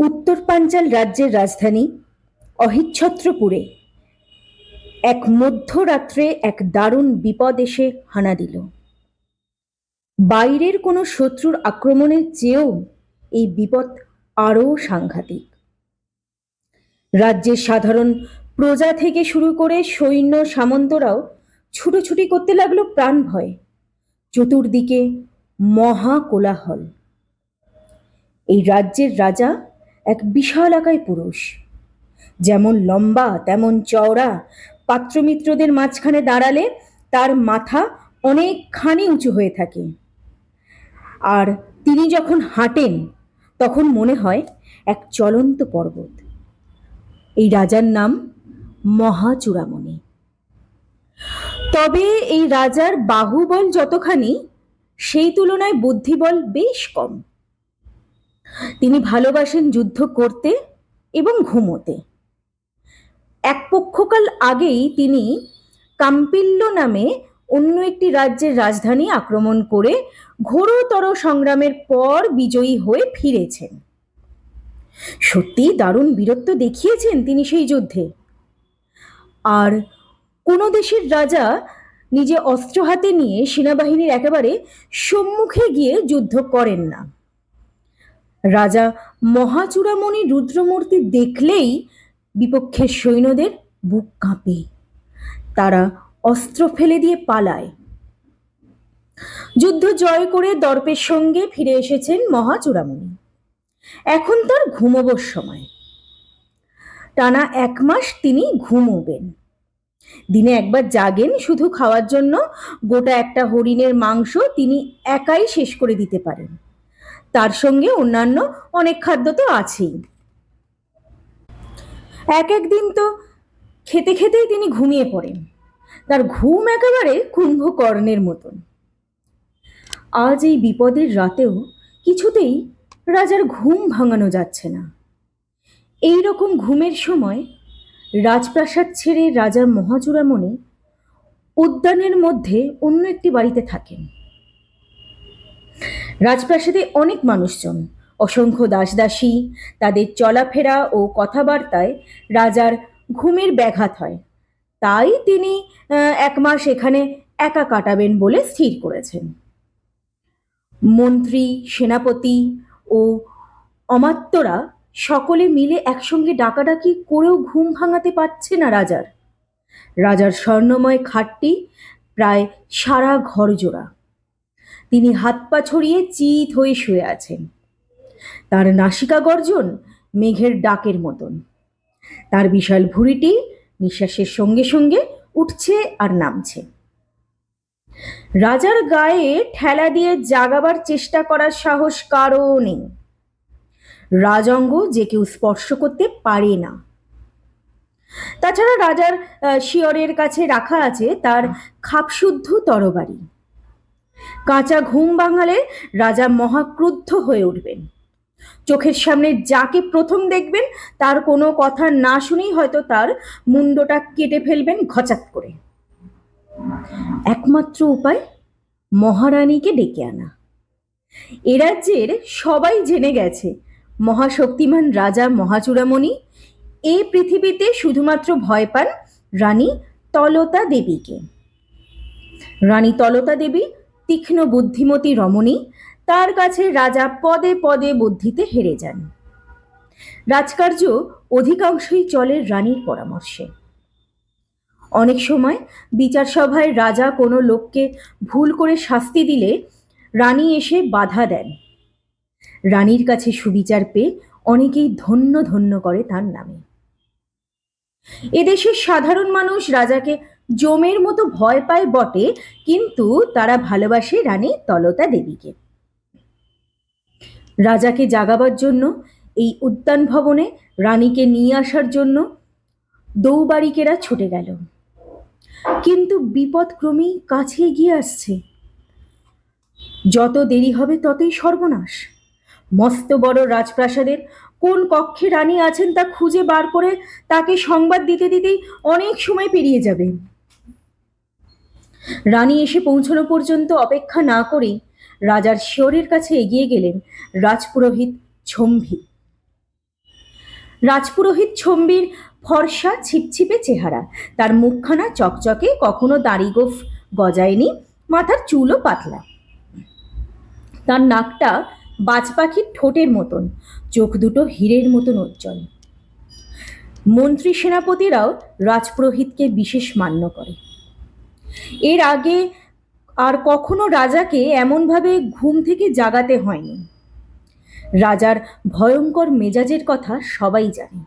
উত্তর পাঞ্চাল রাজ্যের রাজধানী অহিচ্ছত্রপুরে। এক মধ্যরাত্রে এক দারুণ বিপদ এসে হানা দিল। বাইরের কোনো শত্রুর আক্রমণের চেয়েও এই বিপদ আরও সাংঘাতিক। রাজ্যের সাধারণ প্রজা থেকে শুরু করে সৈন্য সামন্তরাও ছুটোছুটি করতে লাগল প্রাণ ভয়। চতুর্দিকে মহা কোলাহল। এই রাজ্যের রাজা এক বিশালাকায় পুরুষ। যেমন লম্বা, তেমন চওড়া। পাত্রমিত্রদের মাঝখানে দাঁড়ালে তার মাথা অনেকখানি উঁচু হয়ে থাকে। আর তিনি যখন হাঁটেন, তখন মনে হয় এক চলন্ত পর্বত। এই রাজার নাম মহাচূড়ামণি। তবে এই রাজার বাহুবল যতখানি, সেই তুলনায় বুদ্ধিবল বেশ কম। তিনি ভালোবাসেন যুদ্ধ করতে এবং ঘুমোতে। এক পক্ষকাল আগেই তিনি কাম্পিল্য নামে অন্য একটি রাজ্যের রাজধানী আক্রমণ করে ঘোরতর সংগ্রামের পর বিজয়ী হয়ে ফিরেছেন। সত্যি দারুণ বীরত্ব দেখিয়েছেন তিনি সেই যুদ্ধে। আর কোনো দেশের রাজা নিজে অস্ত্র হাতে নিয়ে সেনাবাহিনীর একেবারে সম্মুখে গিয়ে যুদ্ধ করেন না। রাজা মহাচূড়ামণি রুদ্রমূর্তি দেখলেই বিপক্ষের সৈন্যদের বুক কাঁপে। তারা অস্ত্র ফেলে দিয়ে পালায়। যুদ্ধ জয় করে দর্পের সঙ্গে ফিরে এসেছেন মহাচূড়ামণি। এখন তার ঘুমোবার সময়। টানা এক মাস তিনি ঘুমোবেন। দিনে একবার জাগেন শুধু খাওয়ার জন্য। গোটা একটা হরিণের মাংস তিনি একাই শেষ করে দিতে পারেন। তার সঙ্গে অন্যান্য অনেক খাদ্য তো আছেই। এক একদিন তো খেতে খেতেই তিনি ঘুমিয়ে পড়েন। তার ঘুম একেবারে কুম্ভকর্ণের মতন। আজ এই বিপদের রাতেও কিছুতেই রাজার ঘুম ভাঙানো যাচ্ছে না। এই রকম ঘুমের সময় রাজপ্রাসাদ ছেড়ে রাজা মহাচূড়ামণি উদ্যানের মধ্যে অন্য একটি বাড়িতে থাকেন। রাজপ্রাসাদে অনেক মানুষজন, অসংখ্য দাসদাসী, তাদের চলাফেরা ও কথাবার্তায় রাজার ঘুমের ব্যাঘাত হয়। তাই তিনি এক মাস এখানে একা কাটাবেন বলে স্থির করেছেন। মন্ত্রী, সেনাপতি ও অমাত্যরা সকলে মিলে একসঙ্গে ডাকাডাকি করেও ঘুম ভাঙাতে পারছে না রাজার। রাজার স্বর্ণময় খাটটি প্রায় সারা ঘর জোড়া তিনি হাত পা ছড়িয়ে চিত হয়ে শুয়ে আছেন। তার নাসিকা গর্জন মেঘের ডাকের মতন। তার বিশাল ভুঁড়িটি নিঃশ্বাসের সঙ্গে সঙ্গে উঠছে আর নামছে। রাজার গায়ে ঠেলা দিয়ে জাগাবার চেষ্টা করার সাহস কারও নেই। রাজঙ্গ যে কেউ স্পর্শ করতে পারে না। তাছাড়া রাজার শিয়রের কাছে রাখা আছে তার খাপশুদ্ধ তরবারি। কাঁচা ঘুম বাঙালে রাজা মহাক্রুদ্ধ হয়ে উঠবেন। চোখের সামনে যাকে প্রথম দেখবেন, তার কোনো কথা না শুনেই হয়তো তার মুন্ডটা কেটে ফেলবেন ঘচাত করে। একমাত্র উপায়, মহারানীকে ডেকে আনা। এ রাজ্যের সবাই জেনে গেছে, মহাশক্তিমান রাজা মহাচূড়ামণি এ পৃথিবীতে শুধুমাত্র ভয় পান রানী তলতা দেবীকে। রানী তলতা দেবী তীক্ষ্ণ বুদ্ধিমতী রমণী তার কাছে রাজা পদে পদে বুদ্ধিতে হেরে যান। রাজকার্য অধিকাংশই চলে রানীর পরামর্শে। অনেক সময় বিচার সভায় রাজা কোনো লোককে ভুল করে শাস্তি দিলে রানী এসে বাধা দেন। রানীর কাছে সুবিচার পেয়ে অনেকেই ধন্য ধন্য করে তার নামে। এদেশের সাধারণ মানুষ রাজাকে জমের মতো ভয় পায় বটে, কিন্তু তারা ভালোবাসে রানী তলতা দেবীকে। রাজাকে জাগাবার জন্য, এই উদ্যান ভবনে রানীকে নিয়ে আসার জন্য দৌবারিকেরা ছুটে গেল। কিন্তু বিপদ ক্রমেই কাছে এগিয়ে আসছে। যত দেরি হবে ততই সর্বনাশ। মস্ত বড় রাজপ্রাসাদের কোন কক্ষে রানী আছেন তা খুঁজে বার করে তাকে সংবাদ দিতে দিতেই অনেক সময় পেরিয়ে যাবে। রানী এসে পৌঁছানো পর্যন্ত অপেক্ষা না করেই রাজার শিয়রের কাছে এগিয়ে গেলেন রাজপুরোহিত ছম্ভি। রাজপুরোহিত ছম্বির ফর্সা, ছিপছিপে চেহারা। তার মুখখানা চকচকে, কখনো দাড়িগোফ গজায়নি, মাথার চুলও পাতলা। তার নাকটা বাজ পাখির ঠোঁটের মতন, চোখ দুটো হীরের মতন উজ্জ্বল। মন্ত্রী সেনাপতিরাও রাজপুরোহিতকে বিশেষ মান্য করে। এর আগে আর কখনো রাজাকে এমনভাবে ঘুম থেকে জাগাতে হয়নি। রাজার ভয়ঙ্কর মেজাজের কথা সবাই জানে।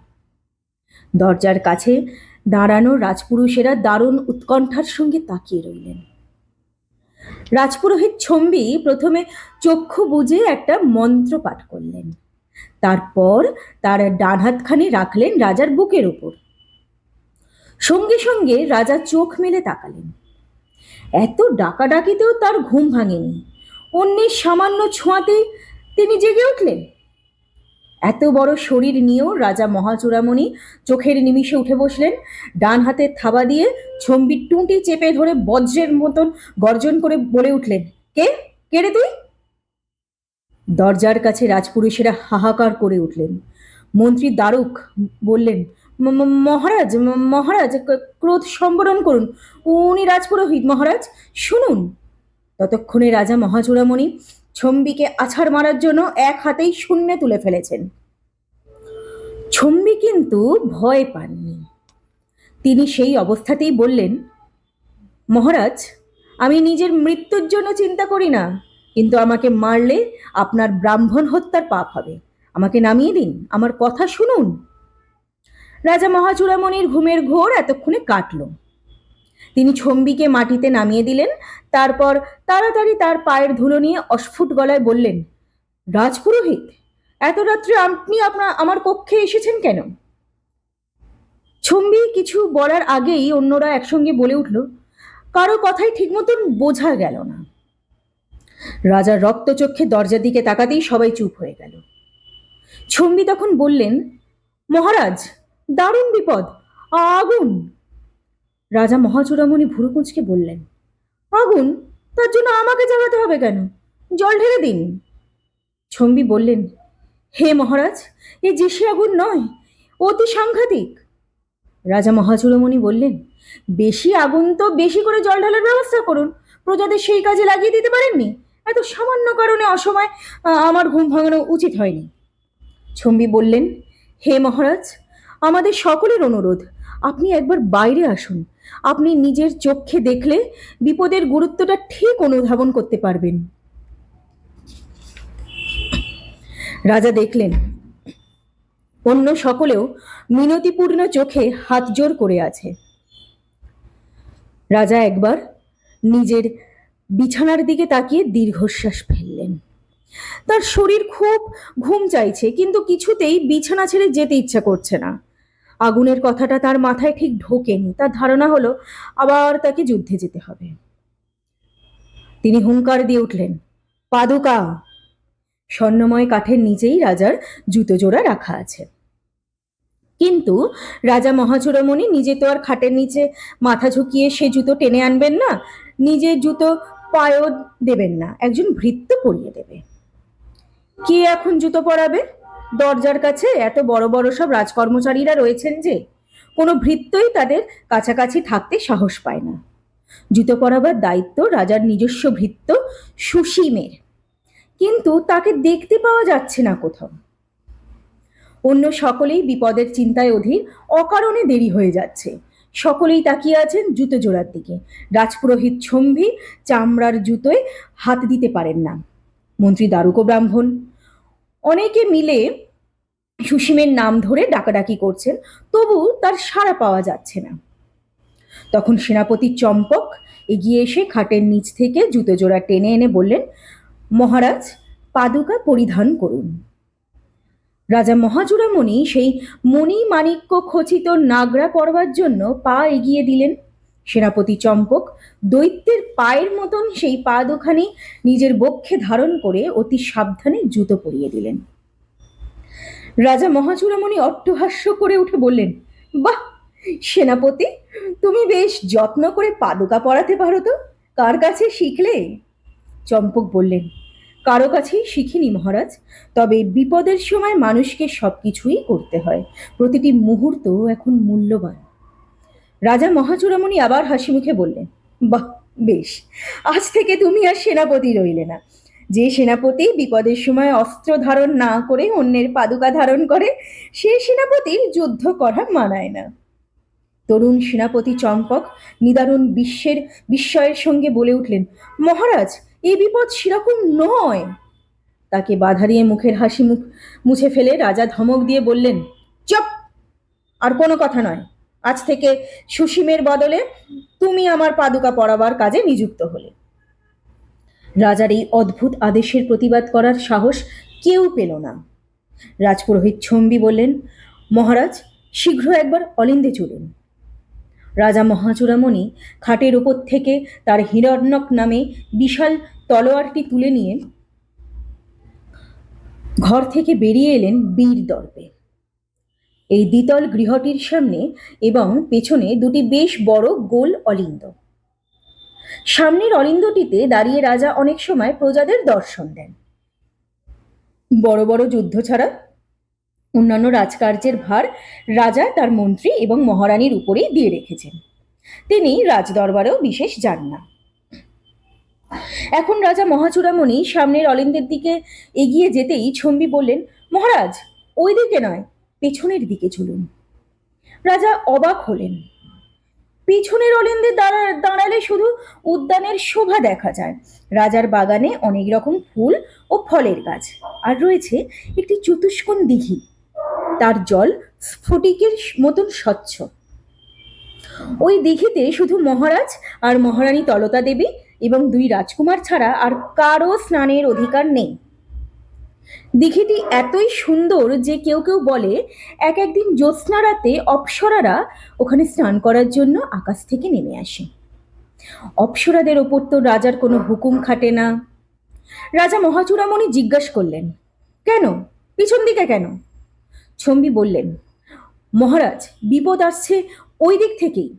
দরজার কাছে দাঁড়ানো রাজপুরুষেরা দারুণ উৎকণ্ঠার সঙ্গে তাকিয়ে রইলেন। রাজপুরোহিত ছম্বি প্রথমে চক্ষু বুজে একটা মন্ত্র পাঠ করলেন। তারপর তার ডান হাতখানি রাখলেন রাজার বুকের ওপর। সঙ্গে সঙ্গে রাজা চোখ মেলে তাকালেন। এত ডাকাডাকিতেও তার ঘুম ভাঙেনি। অন্যের সামান্য ছোঁয়াতেই তিনি জেগে উঠলেন। এত বড় শরীর নিয়েও রাজা মহাচূড়ামণি চোখের নিমিষে উঠে বসলেন। ডান হাতে থাবা দিয়ে ছম্বির টুঁটি চেপে ধরে বজ্রের মতন গর্জন করে বলে উঠলেন, কে? কে রে তুই? দরজার কাছে রাজপুরুষেরা হাহাকার করে উঠলেন। মন্ত্রী দারুক বললেন "ম- ম- মহারাজ মহারাজ ক্রোধ সম্বরণ করুন। উনি রাজপুরোহিত, মহারাজ, শুনুন। ততক্ষণে রাজা মহাচূড়ামণি ছম্বিকে আছাড় মারার জন্য এক হাতেই শূন্যে তুলে ফেলেছেন। ছম্বি কিন্তু ভয় পাননি। তিনি সেই অবস্থাতেই বললেন, মহারাজ, আমি নিজের মৃত্যুর জন্য চিন্তা করি না, কিন্তু আমাকে মারলে আপনার ব্রাহ্মণ হত্যার পাপ হবে। আমাকে নামিয়ে দিন, আমার কথা শুনুন। রাজা মহাচূড়ামণির ঘুমের ঘোর এতক্ষণে কাটল। তিনি ছম্বিকে মাটিতে নামিয়ে দিলেন, তারপর তাড়াতাড়ি তার পায়ের ধুলো নিয়ে অস্ফুট গলায় বললেন, রাজপুরোহিত, এত রাত্রে আপনি আপনার আমার কক্ষে এসেছেন কেন? ছম্বি কিছু বলার আগেই অন্যরা একসঙ্গে বলে উঠল, কারও কথাই ঠিক মতন বোঝা গেল না। রাজার রক্তচক্ষে দরজার দিকে তাকাতেই সবাই চুপ হয়ে গেল। ছম্বি তখন বললেন, মহারাজ দারুণ বিপদ। আগুন। রাজা মহাচূড়ামণি ভুরুকুঁচকে বললেন, আগুন? তার জন্য আমাকে জাগাতে হবে কেন? জল ঢেলে দিন। ছম্বি বললেন, হে মহারাজ, এ যেসে আগুন নয়, অতি সাংঘাতিক। রাজা মহাচূড়ামণি বললেন, বেশি আগুন তো বেশি করে জল ঢালার ব্যবস্থা করুন। প্রজাদের সেই কাজে লাগিয়ে দিতে পারেননি? এত সামান্য কারণে অসময় আমার ঘুম ভাঙানো উচিত হয়নি। ছম্বি বললেন, হে মহারাজ আমাদের সকলের অনুরোধ, আপনি একবার বাইরে আসুন। আপনি নিজের চোখে দেখলে বিপদের গুরুত্বটা ঠিক অনুধাবন করতে পারবেন। রাজা দেখলেন, অন্য সকলেও মিনতিপূর্ণ চোখে হাত জোর করে আছে। রাজা একবার নিজের বিছানার দিকে তাকিয়ে দীর্ঘশ্বাস ফেললেন। তার শরীর খুব ঘুম চাইছে, কিন্তু কিছুতেই বিছানা ছেড়ে যেতে ইচ্ছা করছে না। আগুনের কথাটা তার মাথায় ঠিক ঢোকেনি। তার ধারণা হলো, আবার তাকে যুদ্ধে যেতে হবে। তিনি হুঙ্কার দিয়ে উঠলেন, পাদুকা, স্বর্ণময় কাঠের নিচেই রাজার জুতো জোড়া রাখা আছে। কিন্তু রাজা মহাচূড়ামণি নিজে তো আর খাটের নিচে মাথা ঝুঁকিয়ে সে জুতো টেনে আনবেন না, নিজে জুতো পায়ও দেবেন না, একজন ভৃত্য পরিয়ে দেবে। কে এখন জুতো পরাবে? দরজার কাছে এত বড় বড় সব রাজকর্মচারীরা রয়েছেন যে কোনো ভৃত্যই তাদের কাছাকাছি থাকতে সাহস পায় না। জুতো পরাবার দায়িত্ব রাজার নিজস্ব ভৃত্য সুসীমের কিন্তু তাকে দেখতে পাওয়া যাচ্ছে না কোথাও। অন্য সকলেই বিপদের চিন্তায় অধীর, অকারণে দেরি হয়ে যাচ্ছে। সকলেই তাকিয়ে আছেন জুতো জোড়ার দিকে। রাজপুরোহিত ছম্ভি চামড়ার জুতোয় হাত দিতে পারেন না। মন্ত্রী দারুক ব্রাহ্মণ। অনেকে মিলে সুসীমের নাম ধরে ডাকাডাকি করছেন, তবু তার সাড়া পাওয়া যাচ্ছে না। তখন সেনাপতি চম্পক এগিয়ে এসে খাটের নিচ থেকে জুতো জোড়া টেনে এনে বললেন, মহারাজ, পাদুকা পরিধান করুন। রাজা মহাচূড়ামণি সেই মণি মাণিক্য খচিত নাগরা পরবার জন্য পা এগিয়ে দিলেন। সেনাপতি চম্পক দৈত্যের পায়ের মতন সেই পা দুখানি নিজের বক্ষে ধারণ করে অতি সাবধানে জুতো পরিয়ে দিলেন। রাজা মহাচূড়ামণি অট্টহাস্য করে উঠে বললেন, বাহ, সেনাপতি, তুমি বেশ যত্ন করে পাদুকা পরাতে পারো তো, কার কাছে শিখলে? চম্পক বললেন, কারও কাছেই শিখিনি মহারাজ, তবে বিপদের সময় মানুষকে সব কিছুই করতে হয়, প্রতিটি মুহূর্ত এখন মূল্যবান। রাজা মহাচূড়ামণি আবার হাসি মুখে বললেন, বাহ, বেশ। আজ থেকে তুমি আর সেনাপতি রইলে না। যে সেনাপতি বিপদের সময় অস্ত্র ধারণ না করে অন্যের পাদুকা ধারণ করে, সে সেনাপতির যুদ্ধ করা মানায় না। তরুণ সেনাপতি চম্পক নিদারুণ বিশ্বের, বিস্ময়ের সঙ্গে বলে উঠলেন, মহারাজ এই বিপদ সেরকম নয়। তাকে বাধা দিয়ে মুখের হাসি মুখ মুছে ফেলে রাজা ধমক দিয়ে বললেন, চপ! আর কোনো কথা নয়। আজ থেকে সুসীমের বদলে তুমি আমার পাদুকা পরাবার কাজে নিযুক্ত হলে। রাজার এই অদ্ভুত আদেশের প্রতিবাদ করার সাহস কেউ পেল না। রাজপুরোহিত ছম্বি বললেন, মহারাজ, শীঘ্র একবার অলিন্দে চলুন। রাজা মহাচূড়ামণি খাটের ওপর থেকে তার হিরণ্যক নামে বিশাল তলোয়ারটি তুলে নিয়ে ঘর থেকে বেরিয়ে এলেন বীর দর্পে। এই দ্বিতল গৃহটির সামনে এবং পেছনে দুটি বেশ বড় গোল অলিন্দ। সামনের অলিন্দটিতে দাঁড়িয়ে রাজা অনেক সময় প্রজাদের দর্শন দেন। বড় বড় যুদ্ধ ছাড়া, অন্যান্য রাজকার্যের ভার রাজা তার মন্ত্রী এবং মহারানীর উপরেই দিয়ে রেখেছেন। তিনি রাজদরবারেও বিশেষ যান না। এখন রাজা মহাচূড়ামণি সামনের অলিন্দের দিকে এগিয়ে যেতেই ছম্বি বললেন, মহারাজ ওই দিকে নয় পেছনের দিকে ঝুলুন রাজা অবাক হলেন। পিছনের অলিন্দে দাঁড়া, দাঁড়ালে শুধু উদ্যানের শোভা দেখা যায়। রাজার বাগানে অনেক রকম ফুল ও ফলের গাছ, আর রয়েছে একটি চতুষ্কোণ দিঘি। তার জল স্ফটিকের মতন স্বচ্ছ। ওই দিঘিতে শুধু মহারাজ আর মহারানী তলতা দেবী এবং দুই রাজকুমার ছাড়া আর কারও স্নানের অধিকার নেই। দিঘিটি এতই সুন্দর যে কেউ কেউ বলে, এক একদিন জ্যোৎস্না রাতে অপ্সরারা ওখানে স্নান করার জন্য আকাশ থেকে নেমে আসে। অপ্সরাদের ওপর তো রাজার কোনো হুকুম খাটে না। রাজা মহাচূড়ামণি জিজ্ঞাসা করলেন, কেন? পিছন দিকে কেন? ছম্বি বললেন, মহারাজ, বিপদ আসছে ওই দিক থেকেই।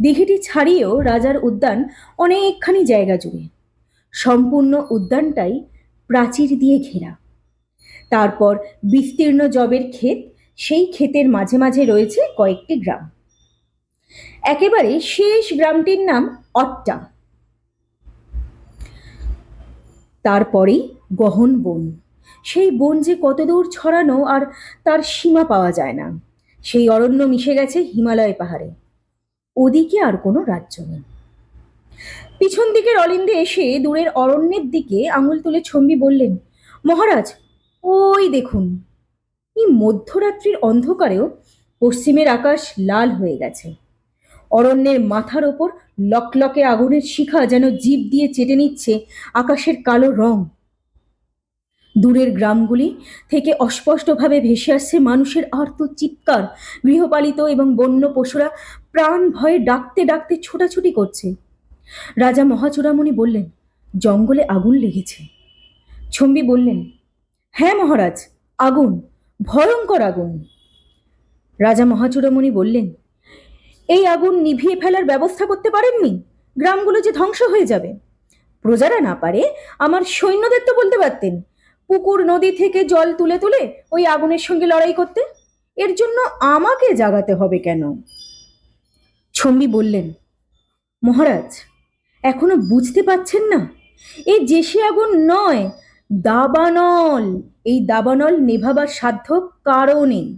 দিঘিটি ছাড়িয়েও রাজার উদ্যান অনেকখানি জায়গা জুড়ে। সম্পূর্ণ উদ্যানটাই প্রাচীর দিয়ে ঘেরা। তারপর বিস্তীর্ণ জবের ক্ষেত, সেই ক্ষেতের মাঝে মাঝে রয়েছে কয়েকটি গ্রাম। একেবারে শেষ গ্রামটির নাম অট্টা। তারপরেই গহন বন। সেই বন যে কতদূর ছড়ানো আর তার সীমা পাওয়া যায় না। সেই অরণ্য মিশে গেছে হিমালয় পাহাড়ে। ওদিকে আর কোনো রাজ্য নেই। পিছন দিকের অলিন্দে এসে দূরের অরণ্যের দিকে আঙুল তুলে ছম্বি বললেন, মহারাজ, ওই দেখুন, এই মধ্যরাত্রির অন্ধকারেও পশ্চিমের আকাশ লাল হয়ে গেছে। অরণ্যের মাথার ওপর লকলকে আগুনের শিখা যেন জীব দিয়ে চেটে নিচ্ছে আকাশের কালো রং। দূরের গ্রামগুলি থেকে অস্পষ্টভাবে ভেসে আসছে মানুষের আর্ত চিৎকার। গৃহপালিত এবং বন্য পশুরা প্রাণ ভয়ে ডাকতে ডাকতে ছোটাছুটি করছে। রাজা মহাচূড়ামণি বললেন, জঙ্গলে আগুন লেগেছে। ছম্বি বললেন হ্যাঁ মহারাজ, আগুন, ভয়ঙ্কর আগুন। রাজা মহাচূড়ামণি বললেন, এই আগুন নিভিয়ে ফেলার ব্যবস্থা করতে পারেননি? গ্রামগুলো যে ধ্বংস হয়ে যাবে। প্রজারা না পারে আমার সৈন্যদের তো বলতে পারতেন, পুকুর, নদী থেকে জল তুলে তুলে ওই আগুনের সঙ্গে লড়াই করতে। এর জন্য আমাকে জাগাতে হবে কেন? ছম্বি বললেন, মহারাজ এখনও বুঝতে পাচ্ছেন না? এই জেসে আগুন নয়, দাবানল। এই দাবানল নেভাবার সাধ্য কারও নেই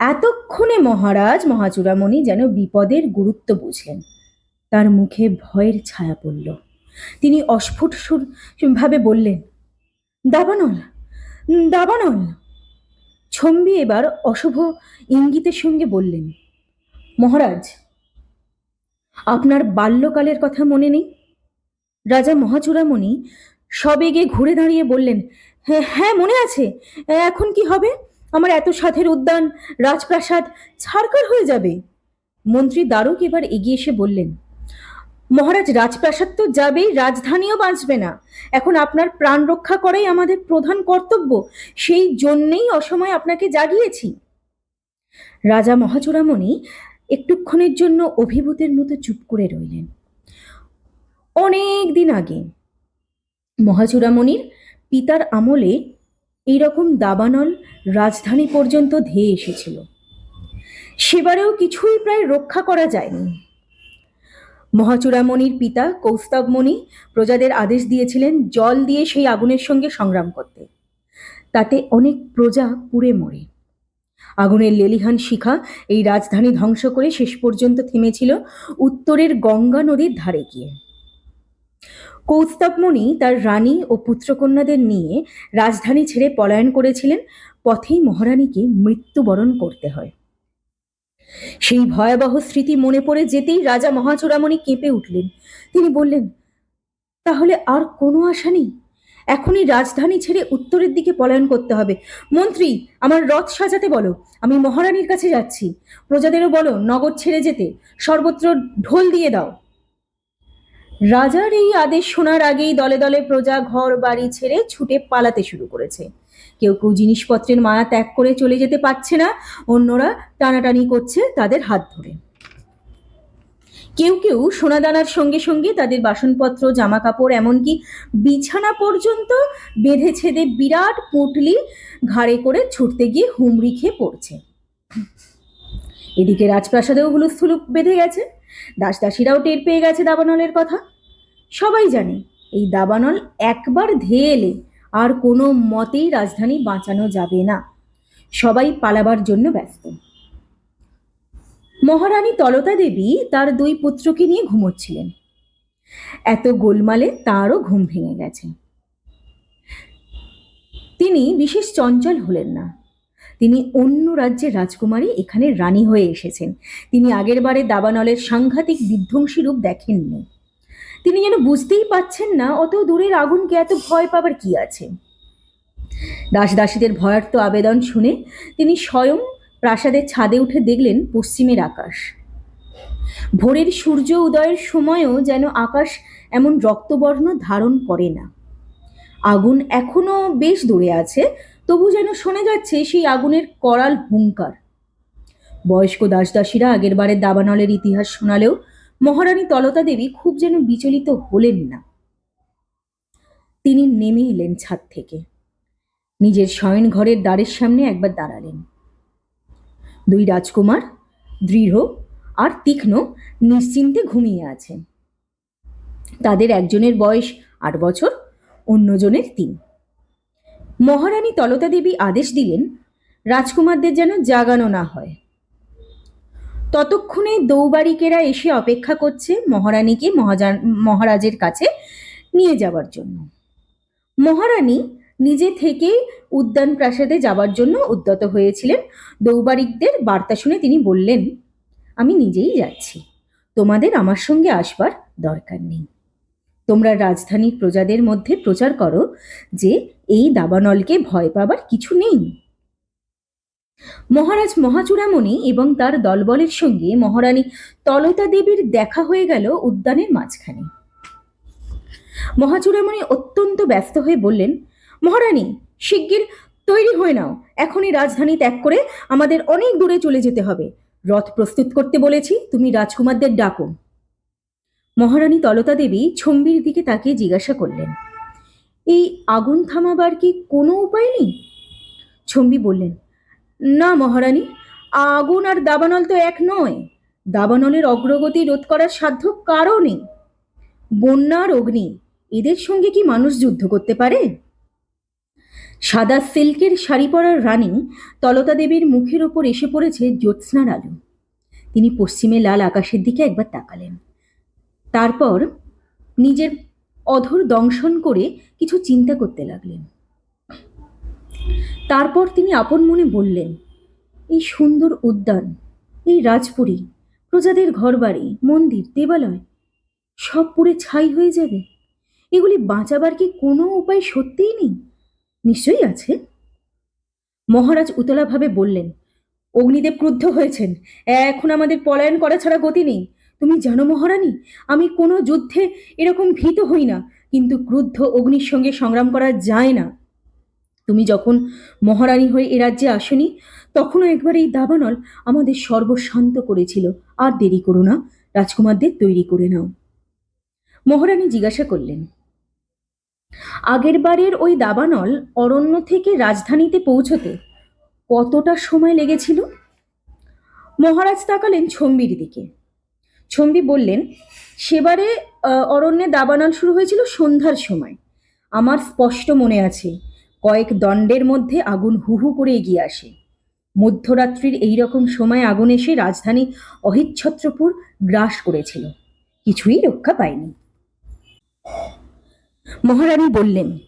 এতক্ষণে মহারাজ মহাচূড়ামণি যেন বিপদের গুরুত্ব বুঝলেন। তার মুখে ভয়ের ছায়া পড়ল। তিনি অস্ফুট ভাবে বললেন, দাবানল দাবানল। ছম্বি এবার অশুভ ইঙ্গিতের সঙ্গে বললেন, মহারাজ আপনার বাল্যকালের কথা মনে নেই? রাজা মহাচূড়ামণি সবেগে ঘুরে দাঁড়িয়ে বললেন হ্যাঁ হ্যাঁ মনে আছে। এখন কি হবে? আমার এত সাধের উদ্যান, রাজপ্রাসাদ ছাড়কার হয়ে যাবে। মন্ত্রী দ্বারক এবার এগিয়ে এসে বললেন, মহারাজ, রাজপ্রাসাদ তো যাবেই, রাজধানীও বাঁচবে না। এখন আপনার প্রাণ রক্ষা করাই আমাদের প্রধান কর্তব্য। সেই জন্যেই অসময়ে আপনাকে জাগিয়েছি। রাজা মহাচূড়ামণি একটুক্ষণের জন্য অভিভূতের মতো চুপ করে রইলেন। অনেক দিন আগে মহাচূড়ামণির পিতার আমলে এইরকম দাবানল রাজধানী পর্যন্ত ধেয়ে এসেছিল। সেবারেও কিছুই প্রায় রক্ষা করা যায়নি। মহাচূড়ামণির পিতা কৌস্তবমণি প্রজাদের আদেশ দিয়েছিলেন জল দিয়ে সেই আগুনের সঙ্গে সংগ্রাম করতে। তাতে অনেক প্রজা পুড়ে মরে। আগুনের লেলিহান শিখা এই রাজধানী ধ্বংস করে শেষ পর্যন্ত থেমেছিল উত্তরের গঙ্গা নদীর ধারে গিয়ে। কৌস্তবমণি তার রানী ও পুত্রকন্যাদের নিয়ে রাজধানী ছেড়ে পলায়ন করেছিলেন, পথেই মহারানীকে মৃত্যুবরণ করতে হয়। সেই ভয়াবহ স্মৃতি মনে পড়ে যেতেই রাজা মহাচূড়ামণি কেঁপে উঠলেন। তিনি বললেন, তাহলে আর কোনো আশা নেই? এখনই রাজধানী ছেড়ে উত্তরের দিকে পলায়ন করতে হবে। মন্ত্রী, আমার রথ সাজাতে বলো। আমি মহারানীর কাছে যাচ্ছি। প্রজাদেরও বলো নগর ছেড়ে যেতে। সর্বত্র ঢোল দিয়ে দাও। রাজার এই আদেশ শোনার আগেই দলে দলে প্রজা ঘর বাড়ি ছেড়ে ছুটে পালাতে শুরু করেছে। কেউ কেউ জিনিসপত্রের মায়া ত্যাগ করে চলে যেতে পারছে না। অন্যরা টানাটানি করছে তাদের হাত ধরে। কেউ কেউ সোনাদানার সঙ্গে সঙ্গে তাদের বাসনপত্র জামা কাপড় এমনকি বিছানা পর্যন্ত বেঁধে ছেদে বিরাট পুঁটলি ঘাড়ে করে ছুটতে গিয়ে হুমড়ি খেয়ে পড়ছে। এদিকে রাজপ্রাসাদেও হুলুস্থুলু বেঁধে গেছে। দাসদাসীরাও টের পেয়ে গেছে দাবানলের কথা। সবাই জানে, এই দাবানল একবার ধেয়ে এলে আর কোনো মতেই রাজধানী বাঁচানো যাবে না। সবাই পালাবার জন্য ব্যস্ত। মহারানী তলতা দেবী তার দুই পুত্রকে নিয়ে ঘুমোচ্ছিলেন। এত গোলমালে তাঁরও ঘুম ভেঙে গেছে। তিনি বিশেষ চঞ্চল হলেন না। তিনি অন্য রাজ্যের রাজকুমারী, এখানে রানী হয়ে এসেছেন। তিনি আগের বারে দাবানলের সাংঘাতিক বিধ্বংসী রূপ দেখেননি। তিনি যেন বুঝতেই পাচ্ছেন না, অত দূরের আগুনকে এত ভয় পাবার কি আছে। দাসদাসীদের ভয়ার্থ আবেদন শুনে তিনি স্বয়ং প্রাসাদের ছাদে উঠে দেখলেন পশ্চিমের আকাশ। ভোরের সূর্য উদয়ের সময়ও যেন আকাশ এমন রক্তবর্ণ ধারণ করে না। আগুন এখনও বেশ দূরে আছে, তবু যেন শোনা যাচ্ছে সেই আগুনের করাল হুঙ্কার। বয়স্ক দাসদাসীরা আগের বারের দাবানলের ইতিহাস শোনালেও মহারানী তলতা দেবী খুব যেন বিচলিত হলেন না। তিনি নেমে এলেন ছাদ থেকে। নিজের শয়ন ঘরের দ্বারের সামনে একবার দাঁড়ালেন। দুই রাজকুমার, দৃঢ় আর তীক্ষ্ণ নিশ্চিন্তে ঘুমিয়ে আছেন তাদের একজনের বয়স আট বছর, অন্যজনের তিন। মহারানী তলতা দেবী আদেশ দিলেন, রাজকুমারদের যেন জাগানো না হয়। ততক্ষণে দৌবারিকেরা এসে অপেক্ষা করছে মহারানীকে মহাজান, মহারাজের কাছে নিয়ে যাওয়ার জন্য। মহারানী নিজে থেকেই উদ্যান প্রাসাদে যাবার জন্য উদ্যত হয়েছিলেন। দৌবারিকদের বার্তা শুনে তিনি বললেন, আমি নিজেই যাচ্ছি। তোমাদের আমার সঙ্গে আসবার দরকার নেই। তোমরা রাজধানীর প্রজাদের মধ্যে প্রচার করো যে এই দাবানলকে ভয় পাবার কিছু নেই। মহারাজ মহাচূড়ামণি এবং তার দলবলের সঙ্গে মহারানী তলতা দেবীর দেখা হয়ে গেল উদ্যানের মাঝখানে। মহাচূড়ামণি অত্যন্ত ব্যস্ত হয়ে বললেন মহারানী, শিগগির তৈরি হয়ে নাও। এখনই রাজধানী ত্যাগ করে আমাদের অনেক দূরে চলে যেতে হবে। রথ প্রস্তুত করতে বলেছি, তুমি রাজকুমারদের ডাকো। মহারানী তলতা দেবী ছম্বির দিকে তাকিয়ে জিজ্ঞাসা করলেন, এই আগুন থামাবার কি কোনো উপায় নেই? ছম্বি বললেন, না মহারানী, আগুন আর দাবানল তো এক নয়। দাবানলের অগ্রগতি রোধ করার সাধ্য কারও নেই। বন্যা আর অগ্নি, এদের সঙ্গে কি মানুষ যুদ্ধ করতে পারে? সাদা সিল্কের শাড়ি পরার রানী তলতা দেবীর মুখের ওপর এসে পড়েছে জ্যোৎস্নার আলো। তিনি পশ্চিমে লাল আকাশের দিকে একবার তাকালেন। তারপর নিজের অধর দংশন করে কিছু চিন্তা করতে লাগলেন। তারপর তিনি আপন মনে বললেন, এই সুন্দর উদ্যান, এই রাজপুরী, প্রজাদের ঘরবাড়ি, মন্দির, দেবালয়, সব পুড়ে ছাই হয়ে যাবে। এগুলি বাঁচাবার কি কোনো উপায় সত্যিই নেই? নিশ্চয়ই আছে। মহারাজ উতলাভাবে বললেন, অগ্নিদেব ক্রুদ্ধ হয়েছেন। এখন আমাদের পলায়ন করা ছাড়া গতি নেই। তুমি জানো মহারানী, আমি কোনো যুদ্ধে এরকম ভীত হই না, কিন্তু ক্রুদ্ধ অগ্নির সঙ্গে সংগ্রাম করা যায় না। তুমি যখন মহারানী হয়ে এ রাজ্যে আসনি, তখনও একবার এই দাবানল আমাদের সর্বশান্ত করেছিল। আর দেরি করো না, রাজকুমারদের তৈরি করে নাও। মহারানী জিজ্ঞাসা করলেন আগের বারের ওই দাবানল অরণ্য থেকে রাজধানীতে পৌঁছতে কতটা সময় লেগেছিল? মহারাজ তাকালেন ছম্বির দিকে। ছম্বি বললেন, সেবারে অরণ্যে দাবানল শুরু হয়েছিল সন্ধ্যার সময়। আমার স্পষ্ট মনে আছে, কয়েক দণ্ডের মধ্যে আগুন হু হু করে এগিয়ে আসে। মধ্যরাত্রির এই রকম সময় আগুন এসে রাজধানী অহিচ্ছত্রপুর গ্রাস করেছিল। কিছুই রক্ষা পায়নি। মহারানী বললেন,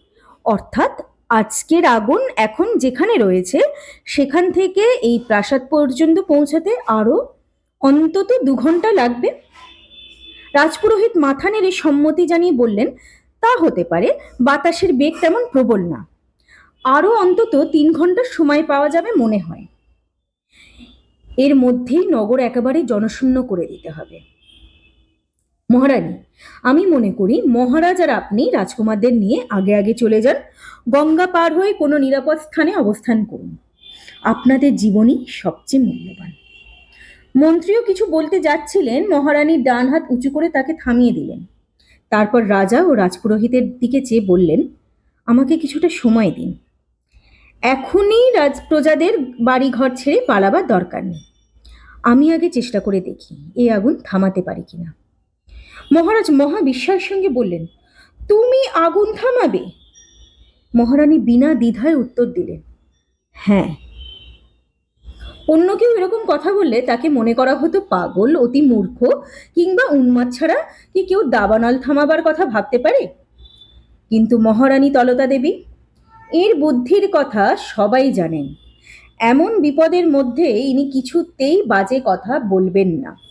অর্থাৎ আজকের আগুন এখন যেখানে রয়েছে, সেখান থেকে এই প্রাসাদ পর্যন্ত পৌঁছাতে আরও অন্তত দু ঘণ্টা লাগবে? রাজপুরোহিত মাথা নেড়ে সম্মতি জানিয়ে বললেন, তা হতে পারে, বাতাসের বেগ তেমন প্রবল না। আরও অন্তত তিন ঘণ্টার সময় পাওয়া যাবে মনে হয়। এর মধ্যেই নগর একেবারে জনশূন্য করে দিতে হবে। মহারানী, আমি মনে করি মহারাজ আর আপনি রাজকুমারদের নিয়ে আগে আগে চলে যান, গঙ্গা পার হয়ে কোনো নিরাপদ স্থানে অবস্থান করুন। আপনাদের জীবনই সবচেয়ে মূল্যবান। মন্ত্রীও কিছু বলতে যাচ্ছিলেন, মহারানীর ডান হাত উঁচু করে তাকে থামিয়ে দিলেন। তারপর রাজা ও রাজপুরোহিতের দিকে চেয়ে বললেন, আমাকে কিছুটা সময় দিন। এখনই রাজ প্রজাদের বাড়ি ঘর ছেড়ে পালাবার দরকার নেই। আমি আগে চেষ্টা করে দেখি এই আগুন থামাতে পারি কিনা। মহারাজ মহা বিস্ময়ের সঙ্গে বললেন, তুমি আগুন থামাবে? মহারানী বিনা দ্বিধায় উত্তর দিলেন হ্যাঁ। অন্য কেউ এরকম কথা বললে তাকে মনে করা হতো পাগল, অতি মূর্খ, কিংবা উন্মাদ ছাড়া কি কেউ দাবানল থামাবার কথা ভাবতে পারে? কিন্তু মহারানী তলতা দেবী, এর বুদ্ধির কথা সবাই জানেন। এমন বিপদের মধ্যে ইনি কিছুতেই বাজে কথা বলবেন না।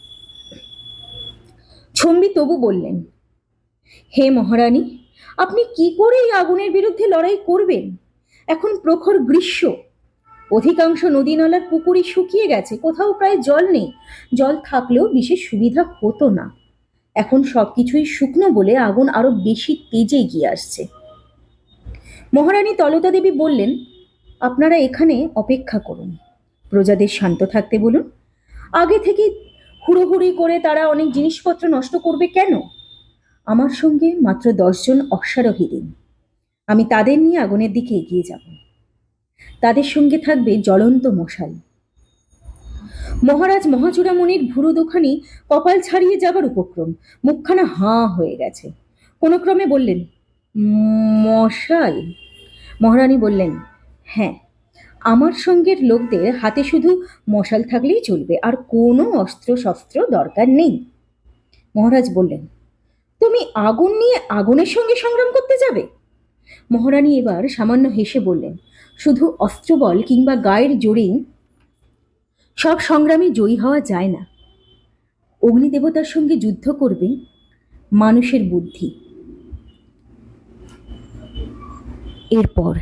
ছম্বি তবু বললেন, হে মহারানী, আপনি কি করে এই আগুনের বিরুদ্ধে লড়াই করবেন? এখন প্রখর গ্রীষ্ম। অধিকাংশ নদী নালার পুকুরই শুকিয়ে গেছে, কোথাও প্রায় জল নেই। জল থাকলেও বিশেষ সুবিধা হতো না। এখন সবকিছুই শুকনো বলে আগুন আরও বেশি তেজে এগিয়ে আসছে। মহারানী তলতা দেবী বললেন, আপনারা এখানে অপেক্ষা করুন। প্রজাদের শান্ত থাকতে বলুন। আগে থেকে হুড়োহুড়ি করে তারা অনেক জিনিসপত্র নষ্ট করবে কেন? আমার সঙ্গে মাত্র দশজন অশ্বারোহী দিন। আমি তাদের নিয়ে আগুনের দিকে এগিয়ে যাব। তাদের সঙ্গে থাকবে জ্বলন্ত মশাল। মহারাজ মহাচূড়ামণির ভুরু দুখানি কপাল ছাড়িয়ে যাবার উপক্রম। মুখখানা হাঁ হয়ে গেছে। কোনো ক্রমে বললেন মশাল? মহারানী বললেন হ্যাঁ। আমার সঙ্গের লোকদের হাতে শুধু মশাল থাকলেই চলবে, আর কোনো অস্ত্র শস্ত্র দরকার নেই। মহারাজ বললেন, তুমি আগুন নিয়ে আগুনের সঙ্গে সংগ্রাম করতে যাবে? মহারানী এবার সামান্য হেসে বললেন, শুধু অস্ত্রবল কিংবা গায়ের জোরেই সব সংগ্রামে জয়ী হওয়া যায় না। অগ্নিদেবতার সঙ্গে যুদ্ধ করবে মানুষের বুদ্ধি। এরপর